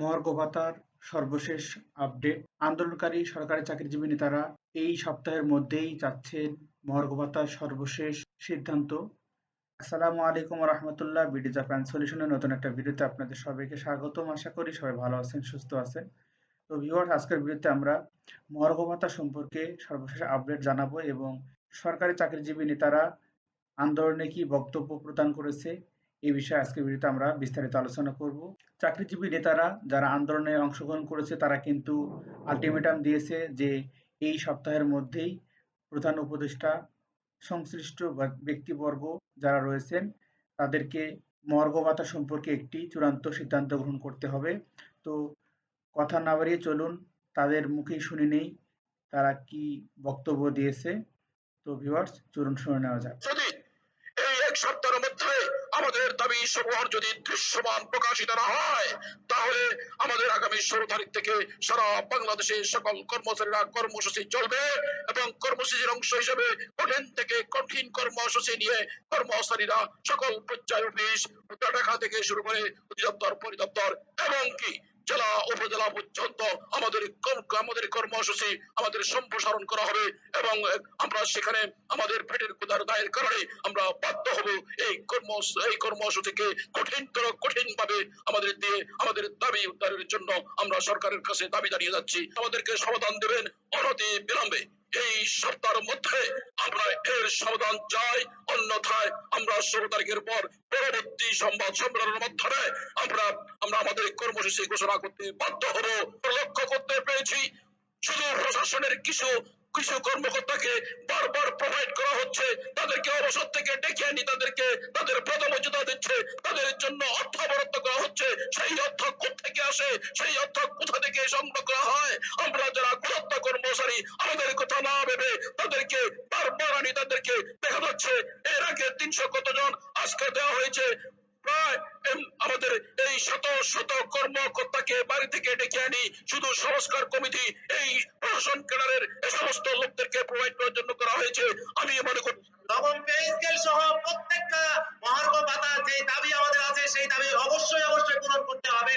মহার্ঘ ভাতার সর্বশেষ আপডেট আন্দোলনকারী সরকারি চাকরিজীবী নেতারা এই সপ্তাহের মধ্যেই চাচ্ছেন মহার্ঘ ভাতার সর্বশেষ সিদ্ধান্ত। আসসালামু আলাইকুম রহমতুল্লাহ বিডি জাপান সলিউশনের নতুন একটা ভিডিওতে আপনাদের সবাইকে স্বাগতম। আশা করি সবাই ভালো আছেন, সুস্থ আছেন। তো ভিউয়ার্স আজকের ভিডিওতে আমরা মহার্ঘ ভাতা সম্পর্কে সর্বশেষ আপডেট জানাব এবং সরকারি চাকরিজীবী নেতারা আন্দোলনে কি বক্তব্য প্রদান করেছে এই বিষয়ে আজকের ভিডিওতে আমরা বিস্তারিত আলোচনা করব। চাকরিজীবী নেতারা যারা আন্দোলনে অংশগ্রহণ করেছে, তারা কিন্তু আলটিমেটাম দিয়েছে যে এই সপ্তাহের মধ্যেই প্রধান উপদেষ্টা, সংশ্লিষ্ট ব্যক্তিবর্গ যারা রয়েছেন, তাদেরকে মর্গ ভাতা সম্পর্কে একটি চূড়ান্ত সিদ্ধান্ত গ্রহণ করতে হবে। তো কথা না বাড়িয়ে চলুন, তাদের মুখেই শুনে নেই তারা কি বক্তব্য দিয়েছে। তো ভিউয়ার্স চলুন শুনে নেওয়া যাক। এই এক সপ্তাহের মধ্যে আমাদের দাবি সমূহ যদি দৃশ্যমান প্রকাশিত না হয়, তাহলে আমাদের আগামী ষোলো তারিখ থেকে সারা বাংলাদেশে সকল কর্মচারীরা কর্মসূচি চলবে এবং কর্মসূচির অংশ হিসেবে কঠিন থেকে কঠিন কর্মসূচি নিয়ে কর্মচারীরা সকল পর্যায় অফিস ঢাকা থেকে শুরু করে অধিদপ্তর, পরিদপ্তর এবং কি জেলা, উপজেলা পর্যন্ত আমাদের আমাদের কর্মসূচি আমাদের সম্প্রসারণ করা হবে এবং আমরা সেখানে আমাদের পেটের কুদার দায়ের কারণে এই কর্ম এই কর্মসূচিকে কঠিনতর কঠিন ভাবে আমাদের দিয়ে, আমাদের দাবি উদ্ধারের জন্য আমরা সরকারের কাছে দাবি দাঁড়িয়ে যাচ্ছি। আমাদেরকে সমাধান দেবেন অনতি বিলম্বে। এই সপ্তাহের মধ্যে আমরা এর সমাধান চাই। অন্যথায় আমরা ষোলো তারিখের পর পরবর্তী সংবাদ সম্মেলনের মাধ্যমে আমরা আমরা আমাদের কর্মসূচি ঘোষণা করতে বাধ্য হব। লক্ষ্য করতে পেরেছি। শুধু প্রশাসনের কিছু কিছু কর্মকর্তাকে বারবার প্রোভাইড করা হচ্ছে, তাদেরকে অবসর থেকে ডেকে আনি, তাদেরকে তাদের পদমর্যাদা দিচ্ছে, তাদের জন্য অর্থ বরাদ্দ করা হচ্ছে, সেই অর্থ থেকে আসে, সেই অর্থ কোথা থেকে সংগ্রহ করা হয়? আমরা যারা গুরুত্ব কর্মচারী, আমাদের কথা না ভেবে তাদেরকে বারবার আনি, তাদেরকে দেখা যাচ্ছে এর আগে তিনশো কতজন আজকে দেওয়া হয়েছে। আমাদের এই শত শত কর্মকর্তাকে বাড়ি থেকে ডেকে আনি শুধু সংস্কার কমিটি, এই প্রশাসন কেডারের সমস্ত লোকদেরকে প্রোভাইড করার জন্য করা হয়েছে। আমি মনে করি নবম পে স্কেল সহ প্রত্যেকটা মহার্ঘ ভাতা যে দাবি আমাদের আছে, সেই দাবি অবশ্যই অবশ্যই পূরণ করতে হবে।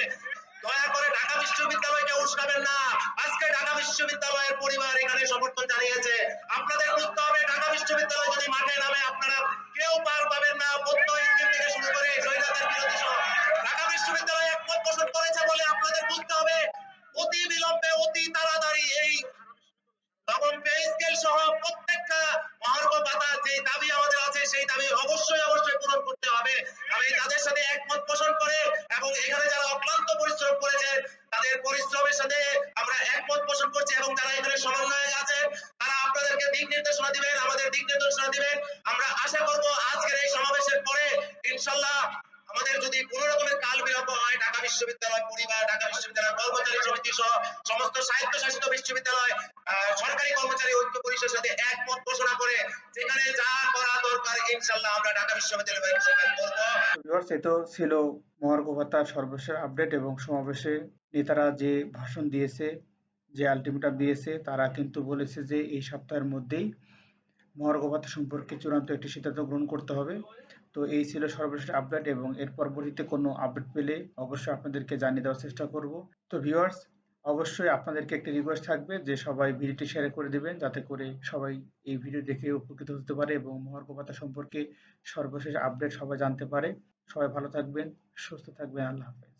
দয়া করে ঢাকা বিশ্ববিদ্যালয়কে উস্কাবেন না। আজকে ঢাকা বিশ্ববিদ্যালয়ের পরিবার এখানে সমর্থন জানিয়েছে। আপনাদের বুঝতে হবে, ঢাকা বিশ্ববিদ্যালয় যদি মাঠে দাবি অবশ্যই এতো ছিল মহার্ঘ সর্বশেষ আপডেট এবং সমাবেশে নেতারা যে ভাষণ দিয়েছে, যে আলটিমেটাম দিয়েছে, তারা কিন্তু বলেছে যে এই সপ্তাহের মধ্যেই মহার্ঘ ভাতা সম্পর্কে চূড়ান্ত একটি সিদ্ধান্ত গ্রহণ করতে হবে। তো এই ছিল সর্বশেষ আপডেট এবং এর পরবর্তীতে কোনো আপডেট পেলে অবশ্যই আপনাদেরকে জানিয়ে দেওয়ার চেষ্টা করব। তো ভিউয়ার্স অবশ্যই আপনাদেরকে একটি রিকোয়েস্ট থাকবে যে সবাই ভিডিওটি শেয়ার করে দেবেন, যাতে করে সবাই এই ভিডিও দেখে উপকৃত হতে পারে এবং মহার্ঘ ভাতা সম্পর্কে সর্বশেষ আপডেট সবাই জানতে পারে। সবাই ভালো থাকবেন, সুস্থ থাকবেন, আল্লাহ হাফেজ।